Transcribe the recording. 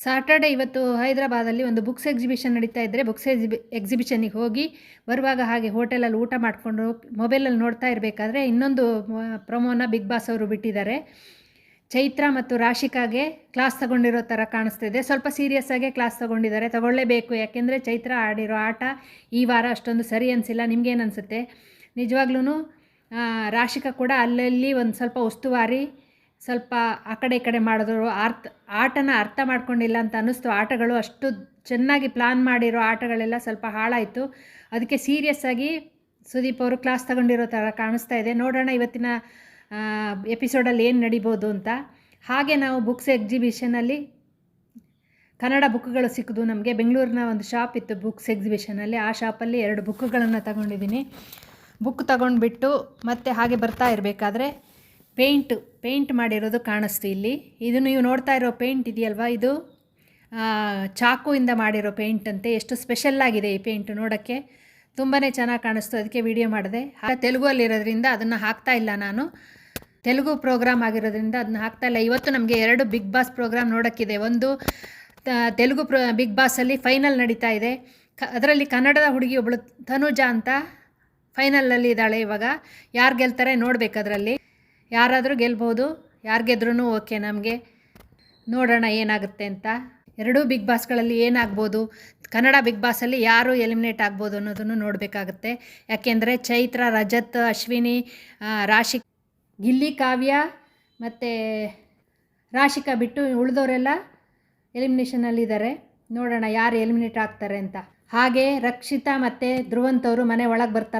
Saturday ಇವತ್ತು ಹೈದರಾಬಾದಲ್ಲಿ ಒಂದು books exhibition ನಡೀತಾ ಇದ್ದರೆ ಬುಕ್ಸ್ ಎಕ್ಸಿಬಿ ಎಕ್ಸಿಬಿಷನಿಗೆ ಹೋಗಿ ಬರುವಾಗ ಹಾಗೆ ಹೋಟೆಲಲ್ಲಿ ಊಟ ಮಾಡಿಕೊಂಡು ಮೊಬೈಲಲ್ಲಿ ನೋಡ್ತಾ ಇರಬೇಕಾದ್ರೆ ಇನ್ನೊಂದು ಪ್ರೊಮೋನ ಬಿಗ್ ಬಾಸ್ ಅವರು ಬಿಟ್ಟಿದ್ದಾರೆ. ಚೈತ್ರ ಮತ್ತು ರಾಶಿಕಾಗೆ ಕ್ಲಾಸ್ ತಗೊಂಡಿರೋ ಥರ ಕಾಣಿಸ್ತಿದೆ ಸ್ವಲ್ಪ ಸೀರಿಯಸ್ ಆಗಿ ಕ್ಲಾಸ್ ತಗೊಂಡಿದ್ದಾರೆ. ತಗೊಳ್ಳೇಬೇಕು. ಯಾಕೆಂದರೆ ಚೈತ್ರ ಆಡಿರೋ ಆಟ ಈ ವಾರ ಅಷ್ಟೊಂದು ಸರಿ ಅನಿಸಿಲ್ಲ. ನಿಮಗೇನು ಅನಿಸುತ್ತೆ? ನಿಜವಾಗ್ಲೂ ರಾಶಿಕಾ ಕೂಡ ಅಲ್ಲಲ್ಲಿ ಒಂದು ಸ್ವಲ್ಪ ಉಸ್ತುವಾರಿ ಸ್ವಲ್ಪ ಆ ಕಡೆ ಈ ಕಡೆ ಮಾಡಿದ್ರು. ಅರ್ಥ, ಆಟನ ಅರ್ಥ ಮಾಡ್ಕೊಂಡಿಲ್ಲ ಅಂತ ಅನ್ನಿಸ್ತು. ಆಟಗಳು ಅಷ್ಟು ಚೆನ್ನಾಗಿ ಪ್ಲಾನ್ ಮಾಡಿರೋ ಆಟಗಳೆಲ್ಲ ಸ್ವಲ್ಪ ಹಾಳಾಯಿತು. ಅದಕ್ಕೆ ಸೀರಿಯಸ್ ಆಗಿ ಸುದೀಪ್ ಅವರು ಕ್ಲಾಸ್ ತಗೊಂಡಿರೋ ಥರ ಕಾಣಿಸ್ತಾ ಇದೆ. ನೋಡೋಣ ಇವತ್ತಿನ ಎಪಿಸೋಡಲ್ಲಿ ಏನು ನಡಿಬೋದು ಅಂತ. ಹಾಗೆ ನಾವು ಬುಕ್ಸ್ ಎಕ್ಸಿಬಿಷನಲ್ಲಿ ಕನ್ನಡ ಬುಕ್ಗಳು ಸಿಕ್ಕಿದ್ವು ನಮಗೆ. ಬೆಂಗಳೂರಿನ ಒಂದು ಶಾಪ್ ಇತ್ತು ಬುಕ್ಸ್ ಎಕ್ಸಿಬಿಷನಲ್ಲಿ ಆ ಶಾಪಲ್ಲಿ ಎರಡು ಬುಕ್ಗಳನ್ನು ತಗೊಂಡಿದ್ದೀನಿ. ಬುಕ್ ತಗೊಂಡ್ಬಿಟ್ಟು ಮತ್ತೆ ಹಾಗೆ ಬರ್ತಾ ಇರಬೇಕಾದ್ರೆ ಪೇಂಟ್ ಪೇಂಟ್ ಮಾಡಿರೋದು ಕಾಣಿಸ್ತು ಇಲ್ಲಿ. ಇದು ನೀವು ನೋಡ್ತಾ ಇರೋ ಪೇಂಟ್ ಇದೆಯಲ್ವಾ ಇದು? ಚಾಕುವಿಂದ ಮಾಡಿರೋ ಪೇಂಟ್ ಅಂತೆ. ಎಷ್ಟು ಸ್ಪೆಷಲ್ ಆಗಿದೆ ಈ ಪೇಂಟ್ ನೋಡೋಕ್ಕೆ. ತುಂಬಾ ಚೆನ್ನಾಗಿ ಕಾಣಿಸ್ತು. ಅದಕ್ಕೆ ವಿಡಿಯೋ ಮಾಡಿದೆ. ತೆಲುಗುವಲ್ಲಿರೋದ್ರಿಂದ ಅದನ್ನು ಹಾಕ್ತಾ ಇಲ್ಲ ನಾನು. ತೆಲುಗು ಪ್ರೋಗ್ರಾಮ್ ಆಗಿರೋದ್ರಿಂದ ಅದನ್ನ ಹಾಕ್ತಾ ಇಲ್ಲ. ಇವತ್ತು ನಮಗೆ ಎರಡು ಬಿಗ್ ಬಾಸ್ ಪ್ರೋಗ್ರಾಮ್ ನೋಡೋಕ್ಕಿದೆ. ಒಂದು ತೆಲುಗು ಪ್ರೋ, ಬಿಗ್ ಬಾಸಲ್ಲಿ ಫೈನಲ್ ನಡೀತಾ ಇದೆ. ಕ, ಅದರಲ್ಲಿ ಕನ್ನಡದ ಹುಡುಗಿ ಒಬ್ಬಳು ತನುಜಾ ಅಂತ ಫೈನಲಲ್ಲಿ ಇದ್ದಾಳೆ ಇವಾಗ. ಯಾರು ಗೆಲ್ತಾರೆ ನೋಡ್ಬೇಕು ಅದರಲ್ಲಿ. ಯಾರಾದರೂ ಗೆಲ್ಬೋದು, ಯಾರು ಗೆದ್ರೂ ಓಕೆ ನಮಗೆ. ನೋಡೋಣ ಏನಾಗುತ್ತೆ ಅಂತ. ಎರಡೂ ಬಿಗ್ ಬಾಸ್ಗಳಲ್ಲಿ ಏನಾಗ್ಬೋದು, ಕನ್ನಡ ಬಿಗ್ ಬಾಸಲ್ಲಿ ಯಾರು ಎಲಿಮಿನೇಟ್ ಆಗ್ಬೋದು ಅನ್ನೋದನ್ನು ನೋಡಬೇಕಾಗುತ್ತೆ. ಯಾಕೆಂದರೆ ಚೈತ್ರ, ರಜತ್, ಅಶ್ವಿನಿ ರಾಶಿ, ಗಿಲ್ಲಿ, ಕಾವ್ಯ ಮತ್ತು ರಾಶಿಕಾ ಬಿಟ್ಟು ಉಳಿದವರೆಲ್ಲ ಎಲಿಮಿನೇಷನಲ್ಲಿದ್ದಾರೆ. ನೋಡೋಣ ಯಾರು ಎಲಿಮಿನೇಟ್ ಆಗ್ತಾರೆ ಅಂತ. ಹಾಗೆ ರಕ್ಷಿತಾ ಮತ್ತು ಧ್ರುವಂತವರು ಮನೆ ಒಳಗೆ ಬರ್ತಾರ.